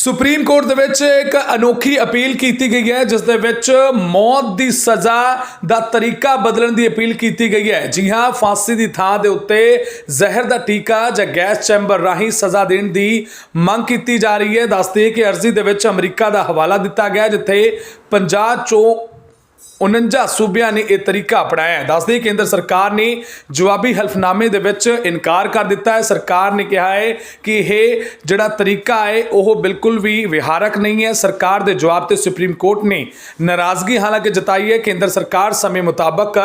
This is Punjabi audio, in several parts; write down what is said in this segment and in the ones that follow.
ਸੁਪਰੀਮ ਕੋਰਟ ਦੇ ਵਿੱਚ ਇੱਕ ਅਨੋਖੀ ਅਪੀਲ ਕੀਤੀ ਗਈ ਹੈ, ਜਿਸ ਦੇ ਵਿੱਚ ਮੌਤ ਦੀ ਸਜ਼ਾ ਦਾ ਤਰੀਕਾ ਬਦਲਣ ਦੀ ਅਪੀਲ ਕੀਤੀ ਗਈ ਹੈ। ਜੀ ਹਾਂ, ਫਾਂਸੀ ਦੀ ਥਾਂ ਦੇ ਉੱਤੇ ਜ਼ਹਿਰ ਦਾ ਟੀਕਾ ਜਾਂ ਗੈਸ ਚੈਂਬਰ ਰਾਹੀਂ ਸਜ਼ਾ ਦੇਣ ਦੀ ਮੰਗ ਕੀਤੀ ਜਾ ਰਹੀ ਹੈ। ਦੱਸਦੇ ਕਿ ਅਰਜ਼ੀ ਦੇ ਵਿੱਚ ਅਮਰੀਕਾ ਦਾ ਹਵਾਲਾ ਦਿੱਤਾ ਗਿਆ ਜਿੱਥੇ 50 ਚੋਂ 49 ਸੂਬਿਆਂ ਨੇ ਇਹ ਤਰੀਕਾ ਅਪਣਾਇਆ ਹੈ। ਦੱਸਦੇ ਕੇਂਦਰ ਸਰਕਾਰ ਨੇ ਜਵਾਬੀ ਹਲਫਨਾਮੇ ਦੇ ਵਿੱਚ ਇਨਕਾਰ ਕਰ ਦਿੱਤਾ ਹੈ। ਸਰਕਾਰ ਨੇ ਕਿਹਾ ਹੈ ਕਿ ਇਹ ਜਿਹੜਾ ਤਰੀਕਾ ਹੈ, ਉਹ ਬਿਲਕੁਲ ਵੀ ਵਿਹਾਰਕ ਨਹੀਂ ਹੈ। ਸਰਕਾਰ ਦੇ ਜਵਾਬ ਤੇ ਸੁਪਰੀਮ ਕੋਰਟ ਨੇ ਨਾਰਾਜ਼ਗੀ ਹਾਲਾਂਕਿ ਜਤਾਈ ਹੈ। ਕੇਂਦਰ ਸਰਕਾਰ ਸਮੇਂ ਮੁਤਾਬਕ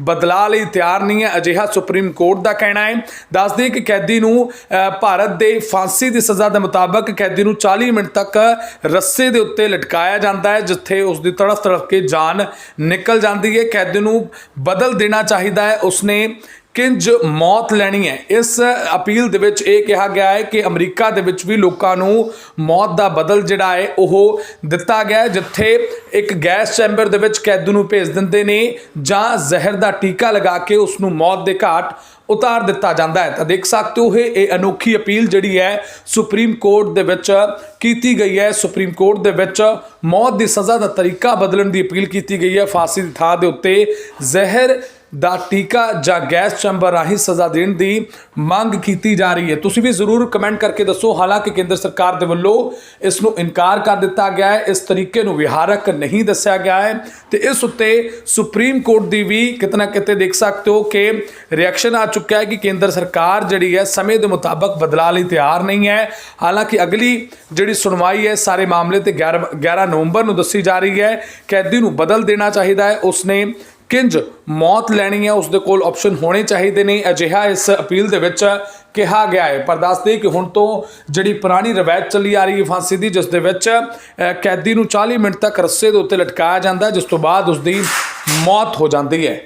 ਬਦਲਾਅ ਲਈ ਤਿਆਰ ਨਹੀਂ ਹੈ। ਅਜਿਹਾ ਸੁਪਰੀਮ ਕੋਰਟ ਦਾ ਕਹਿਣਾ ਹੈ। ਦੱਸਦੇ ਕਿ ਕੈਦੀ ਨੂੰ ਭਾਰਤ ਦੇ ਫਾਂਸੀ ਦੀ ਸਜ਼ਾ ਦੇ ਮੁਤਾਬਕ ਕੈਦੀ ਨੂੰ 40 ਮਿੰਟ ਤੱਕ ਰੱਸੇ ਦੇ ਉੱਤੇ ਲਟਕਾਇਆ ਜਾਂਦਾ ਹੈ, ਜਿੱਥੇ ਉਸ ਦੀ ਤੜਫ ਤੜਫ ਕੇ ਜਾਨ ਨਿਕਲ ਜਾਂਦੀ ਹੈ, ਕੈਦੀ ਨੂੰ ਬਦਲ ਦੇਣਾ ਚਾਹੀਦਾ ਹੈ। ਉਸਨੇ ਕਿੰਜ ਮੌਤ ਲੈਣੀ ਹੈ। ਇਸ ਅਪੀਲ ਦੇ ਵਿੱਚ ਇਹ ਕਿਹਾ ਗਿਆ ਹੈ ਕਿ ਅਮਰੀਕਾ ਦੇ ਵਿੱਚ ਵੀ ਲੋਕਾਂ ਨੂੰ ਮੌਤ ਦਾ ਬਦਲ ਜਿਹੜਾ ਹੈ, ਉਹ ਦਿੱਤਾ ਗਿਆ ਜਿੱਥੇ ਇੱਕ ਗੈਸ ਚੈਂਬਰ ਦੇ ਵਿੱਚ ਕੈਦੀ ਨੂੰ ਭੇਜ ਦਿੰਦੇ ਨੇ ਜਾਂ ਜ਼ਹਿਰ ਦਾ ਟੀਕਾ ਲਗਾ ਕੇ ਉਸ ਨੂੰ ਮੌਤ ਦੇ ਘਾਟ ਉਤਾਰ ਦਿੱਤਾ ਜਾਂਦਾ ਹੈ। ਤਾਂ ਦੇਖ ਸਕਦੇ ਹੋ ਇਹ ਅਨੋਖੀ ਅਪੀਲ ਜਿਹੜੀ ਹੈ, ਸੁਪਰੀਮ ਕੋਰਟ ਦੇ ਵਿੱਚ ਕੀਤੀ ਗਈ ਹੈ। ਸੁਪਰੀਮ ਕੋਰਟ ਦੇ ਵਿੱਚ ਮੌਤ ਦੀ ਸਜ਼ਾ ਦਾ ਤਰੀਕਾ ਬਦਲਣ ਦੀ ਅਪੀਲ ਕੀਤੀ ਗਈ ਹੈ। ਫਾਂਸੀ ਦੀ ਥਾਂ ਦੇ ਉੱਤੇ ਜ਼ਹਿਰ ਦਾ ਟੀਕਾ ਜਾਂ ਗੈਸ ਚੈਂਬਰ ਰਾਹੀਂ ਸਜ਼ਾ ਦੇਣ ਦੀ ਮੰਗ ਕੀਤੀ ਜਾ ਰਹੀ ਹੈ। ਤੁਸੀਂ ਵੀ ਜ਼ਰੂਰ ਕਮੈਂਟ ਕਰਕੇ ਦੱਸੋ। ਹਾਲਾਂਕਿ ਕੇਂਦਰ ਸਰਕਾਰ ਦੇ ਵੱਲੋਂ ਇਸ ਨੂੰ ਇਨਕਾਰ ਕਰ ਦਿੱਤਾ ਗਿਆ ਹੈ। ਇਸ ਤਰੀਕੇ ਨੂੰ ਵਿਹਾਰਕ ਨਹੀਂ ਦੱਸਿਆ ਗਿਆ ਹੈ ਤੇ ਇਸ ਉੱਤੇ ਸੁਪਰੀਮ ਕੋਰਟ ਦੀ ਵੀ ਕਿਤਨਾ ਕਿਤੇ ਦੇਖ ਸਕਦੇ ਹੋ ਕਿ ਰਿਐਕਸ਼ਨ ਆ ਚੁੱਕਿਆ ਹੈ ਕਿ ਕੇਂਦਰ ਸਰਕਾਰ ਜਿਹੜੀ ਹੈ, ਸਮੇਂ ਦੇ ਮੁਤਾਬਕ ਬਦਲਾਅ ਲਈ ਤਿਆਰ ਨਹੀਂ ਹੈ। ਹਾਲਾਂਕਿ ਅਗਲੀ ਜਿਹੜੀ ਸੁਣਵਾਈ ਹੈ, ਸਾਰੇ ਮਾਮਲੇ ਤੇ 11 11 ਨਵੰਬਰ ਨੂੰ ਦੱਸੀ ਜਾ ਰਹੀ ਹੈ। ਕੈਦੀ ਨੂੰ ਬਦਲ ਦੇਣਾ ਚਾਹੀਦਾ ਹੈ। ਉਸਨੇ ਕਿੰਜ ਮੌਤ ਲੈਣੀ ਹੈ ਉਸ ਦੇ ਕੋਲ ਆਪਸ਼ਨ ਹੋਣੇ ਚਾਹੀਦੇ ਨੇ। ਅਜਿਹਾ ਇਸ ਅਪੀਲ ਦੇ ਵਿੱਚ ਕਿਹਾ ਗਿਆ ਹੈ। ਪਰ ਦੱਸਦੇ ਕਿ ਹੁਣ ਤੋਂ ਜਿਹੜੀ ਪੁਰਾਣੀ ਰਵਾਇਤ ਚੱਲੀ ਆ ਰਹੀ ਹੈ ਫਾਂਸੀ ਦੀ, ਜਿਸ ਦੇ ਵਿੱਚ ਕੈਦੀ ਨੂੰ 40 ਮਿੰਟ ਤੱਕ ਰੱਸੇ ਦੇ ਉੱਤੇ ਲਟਕਾਇਆ ਜਾਂਦਾ ਜਿਸ ਤੋਂ ਬਾਅਦ ਉਸ ਦੀ ਮੌਤ ਹੋ ਜਾਂਦੀ ਹੈ।